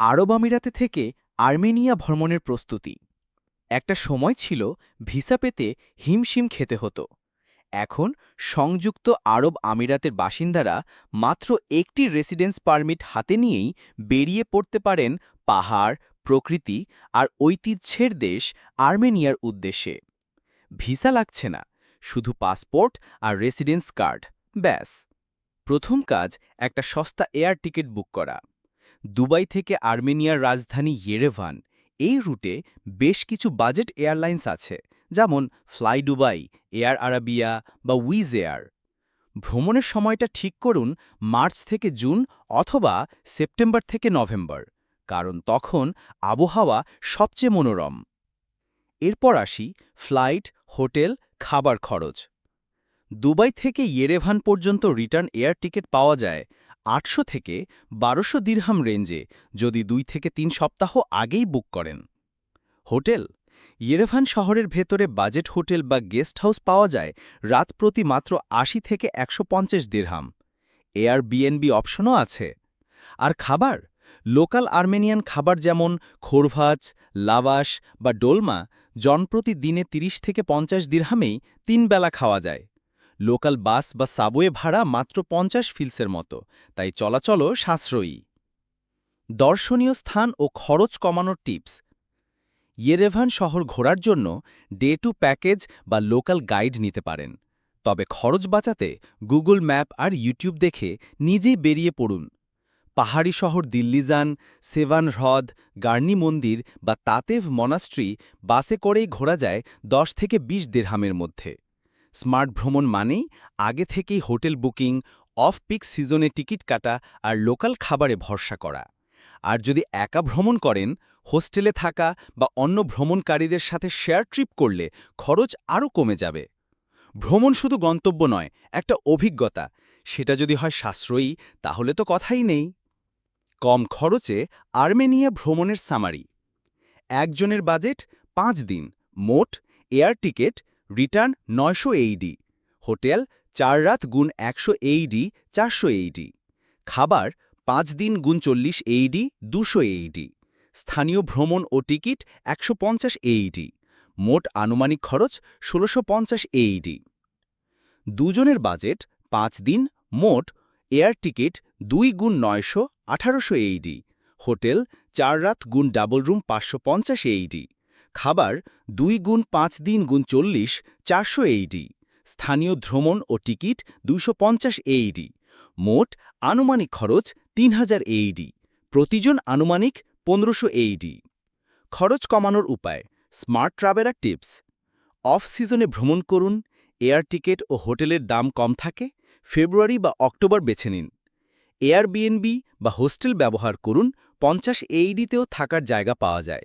আরব আমিরাতে থেকে আর্মেনিয়া ভ্রমণের প্রস্তুতি। একটা সময় ছিল ভিসা পেতে হিমশিম খেতে হতো। এখন সংযুক্ত আরব আমিরাতের বাসিন্দারা মাত্র একটি রেসিডেন্স পারমিট হাতে নিয়েই বেরিয়ে পড়তে পারেন পাহাড়, প্রকৃতি আর ঐতিহ্যের দেশ আর্মেনিয়ার উদ্দেশ্যে। ভিসা লাগছে না, শুধু পাসপোর্ট আর রেসিডেন্স কার্ড, ব্যাস। প্রথম কাজ একটা সস্তা এয়ার টিকিট বুক করা। দুবাই থেকে আর্মেনিয়ার রাজধানী ইয়েরেভান। এই রুটে বেশ কিছু বাজেট এয়ারলাইন্স আছে, যেমন ফ্লাই দুবাই, এয়ার আরাবিয়া বা উইজ এয়ার। ভ্রমণের সময়টা ঠিক করুন মার্চ থেকে জুন অথবা সেপ্টেম্বর থেকে নভেম্বর, কারণ তখন আবহাওয়া সবচেয়ে মনোরম। এরপর আসি ফ্লাইট, হোটেল, খাবার খরচ। দুবাই থেকে ইয়েরেভান পর্যন্ত রিটার্ন এয়ার টিকিট পাওয়া যায় আটশো থেকে বারোশো দিরহাম রেঞ্জে যদি দুই থেকে তিন সপ্তাহ আগেই বুক করেন। হোটেল? ইয়েরেভান শহরের ভেতরে বাজেট হোটেল বা গেস্ট হাউস পাওয়া যায় রাত প্রতি মাত্র আশি থেকে একশো পঞ্চাশ দিরহাম। এয়ার বিএনবি অপশনও আছে। আর খাবার? লোকাল আর্মেনিয়ান খাবার যেমন খোরভাজ লাবাস বা ডোলমা জনপ্রতি দিনে ৩০ থেকে পঞ্চাশ দিরহামেই তিন বেলা খাওয়া যায়। লোকাল বাস বা সাবওয়ে ভাড়া মাত্র পঞ্চাশ ফিলসের মতো, তাই চলাচলও সাশ্রয়ী। দর্শনীয় স্থান ও খরচ কমানোর টিপস। ইয়েরেভান শহর ঘোরার জন্য ডে টু প্যাকেজ বা লোকাল গাইড নিতে পারেন। তবে খরচ বাঁচাতে গুগল ম্যাপ আর ইউটিউব দেখে নিজেই বেরিয়ে পড়ুন। পাহাড়ি শহর দিল্লি যান, সেভান হ্রদ, গার্নি মন্দির বা তাতেভ মনাস্ট্রি বাসে করেই ঘোরা যায় দশ থেকে ২০ দেড়হামের মধ্যে। স্মার্ট ভ্রমণ মানেই আগে থেকেই হোটেল বুকিং, অফ পিক সিজনে টিকিট কাটা আর লোকাল খাবারে ভরসা করা। আর যদি একা ভ্রমণ করেন, হোস্টেলে থাকা বা অন্য ভ্রমণকারীদের সাথে শেয়ার ট্রিপ করলে খরচ আরও কমে যাবে। ভ্রমণ শুধু গন্তব্য নয়, একটা অভিজ্ঞতা। সেটা যদি হয় সাশ্রয়ী, তাহলে তো কথাই নেই। কম খরচে আর্মেনিয়া ভ্রমণের সামারি। একজনের বাজেট পাঁচ দিন, মোট এয়ার টিকেট রিটার্ন নয়শো এইডি হোটেল চার রাত গুণ একশো এইডি চারশো এইডি খাবার পাঁচ দিন গুণ চল্লিশ এইডি দুশো এইডি স্থানীয় ভ্রমণ ও টিকিট একশো পঞ্চাশ এইডি মোট আনুমানিক খরচ ষোলোশো পঞ্চাশ এইডি দুজনের বাজেট পাঁচ দিন, মোট এয়ার টিকিট দুই গুণ নয়শো আঠারোশো এইডি হোটেল চার রাত গুণ ডাবল রুম পাঁচশো পঞ্চাশ এইডি খাবার দুই গুণ পাঁচ দিন গুণ চল্লিশ চারশো এইডি স্থানীয় ভ্রমণ ও টিকিট দুইশো পঞ্চাশ এইডি মোট আনুমানিক খরচ তিন হাজার এইডি প্রতিজন আনুমানিক পনেরোশো এইডি খরচ কমানোর উপায়, স্মার্ট ট্রাভেলার টিপস, অফ সিজনে ভ্রমণ করুন, এয়ার টিকিট ও হোটেলের দাম কম থাকে, ফেব্রুয়ারি বা অক্টোবর বেছে নিন। এয়ারবিএনবি বা হোস্টেল ব্যবহার করুন, পঞ্চাশ এইডিতেও থাকার জায়গা পাওয়া যায়।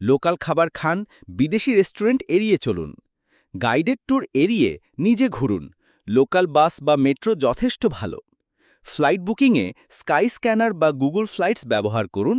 লোকাল খাবার খান, বিদেশি রেস্টুরেন্ট এড়িয়ে চলুন। গাইডেড ট্যুর এড়িয়ে নিজে ঘুরুন। লোকাল বাস বা মেট্রো যথেষ্ট ভালো। ফ্লাইট বুকিংয়ে স্কাই স্ক্যানার বা গুগল ফ্লাইটস ব্যবহার করুন।